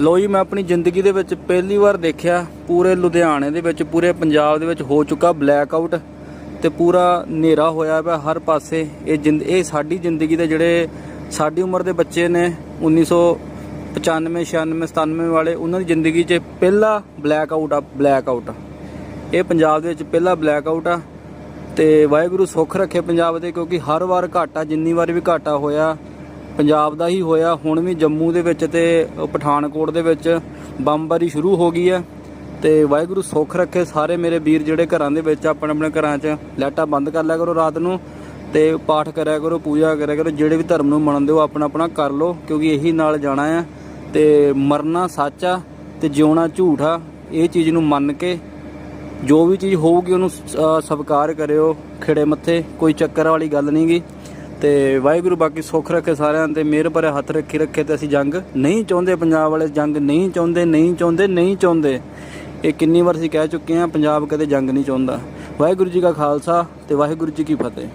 ਲੋ ਜੀ, ਮੈਂ ਆਪਣੀ ਜ਼ਿੰਦਗੀ ਦੇ ਵਿੱਚ ਪਹਿਲੀ ਵਾਰ ਦੇਖਿਆ ਪੂਰੇ ਲੁਧਿਆਣੇ ਦੇ ਵਿੱਚ, ਪੂਰੇ ਪੰਜਾਬ ਦੇ ਵਿੱਚ ਹੋ ਚੁੱਕਾ ਬਲੈਕ ਆਊਟ ਤੇ ਪੂਰਾ ਹਨੇਰਾ ਹੋਇਆ ਪਿਆ ਹਰ ਪਾਸੇ। ਇਹ ਜਿੰਦ, ਇਹ ਸਾਡੀ ਜ਼ਿੰਦਗੀ ਦੇ ਜਿਹੜੇ ਸਾਡੀ ਉਮਰ ਦੇ ਬੱਚੇ ਨੇ 1995 96 97 ਵਾਲੇ, ਉਹਨਾਂ ਦੀ ਜ਼ਿੰਦਗੀ 'ਚ ਪਹਿਲਾ ਬਲੈਕ ਆਊਟ ਆ ਬਲੈਕ ਆਊਟ ਇਹ ਪੰਜਾਬ ਦੇ ਵਿੱਚ ਪਹਿਲਾ ਬਲੈਕ ਆਊਟ ਆ ਤੇ ਵਾਹਿਗੁਰੂ ਸੁੱਖ ਰੱਖੇ ਪੰਜਾਬ ਦੇ, ਕਿਉਂਕਿ ਹਰ ਵਾਰ ਘਾਟਾ, ਜਿੰਨੀ ਵਾਰ ਵੀ ਘਾਟਾ ਹੋਇਆ ਪੰਜਾਬ ਦਾ ਹੀ ਹੋਇਆ। ਹੁਣ ਵੀ ਜੰਮੂ ਦੇ ਵਿੱਚ ਤੇ ਪਠਾਨਕੋਟ ਦੇ ਵਿੱਚ ਬੰਬਾਰੀ ਸ਼ੁਰੂ ਹੋ ਗਈ ਹੈ ਤੇ ਵਾਹਿਗੁਰੂ ਸੁੱਖ ਰੱਖੇ ਸਾਰੇ ਮੇਰੇ ਵੀਰ ਜਿਹੜੇ ਘਰਾਂ ਦੇ ਵਿੱਚ ਆਪਣੇ ਆਪਣੇ ਘਰਾਂ 'ਚ ਲਾਈਟਾਂ ਬੰਦ ਕਰ ਲਿਆ ਕਰੋ ਰਾਤ ਨੂੰ ਤੇ ਪਾਠ ਕਰਿਆ ਕਰੋ, ਪੂਜਾ ਕਰਿਆ ਕਰੋ, ਜਿਹੜੇ ਵੀ ਧਰਮ ਨੂੰ ਮੰਨਦੇ ਹੋ ਆਪਣਾ ਆਪਣਾ ਕਰ ਲਓ ਕਿਉਂਕਿ ਇਹੀ ਨਾਲ ਜਾਣਾ ਆ ਤੇ ਮਰਨਾ ਸੱਚ ਆ ਤੇ ਜਿਉਣਾ ਝੂਠ ਆ, ਇਹ ਚੀਜ਼ ਨੂੰ ਮੰਨ ਕੇ ਜੋ ਵੀ ਚੀਜ਼ ਹੋਊਗੀ ਉਹਨੂੰ ਸਵੀਕਾਰ ਕਰਿਓ, ਖਿੜੇ ਮੱਥੇ, ਕੋਈ ਚੱਕਰ ਵਾਲੀ ਗੱਲ ਨਹੀਂਗੀ ਤੇ ਵਾਹਿਗੁਰੂ ਬਾਕੀ ਸੁੱਖ ਰੱਖੇ ਸਾਰਿਆਂ ਤੇ ਮਿਹਰ ਭਰੇ ਹੱਥ ਰੱਖੀ ਰੱਖੇ ਤੇ ਅਸੀਂ ਜੰਗ ਨਹੀਂ ਚਾਹੁੰਦੇ, ਪੰਜਾਬ ਵਾਲੇ ਜੰਗ ਨਹੀਂ ਚਾਹੁੰਦੇ ਨਹੀਂ ਚਾਹੁੰਦੇ ਨਹੀਂ ਚਾਹੁੰਦੇ। ਇਹ ਕਿੰਨੀ ਵਾਰ ਅਸੀਂ ਕਹਿ ਚੁੱਕੇ ਹਾਂ, ਪੰਜਾਬ ਕਦੇ ਜੰਗ ਨਹੀਂ ਚਾਹੁੰਦਾ। ਵਾਹਿਗੁਰੂ ਜੀ ਕਾ ਖਾਲਸਾ ਤੇ ਵਾਹਿਗੁਰੂ ਜੀ ਕੀ ਫਤਿਹ।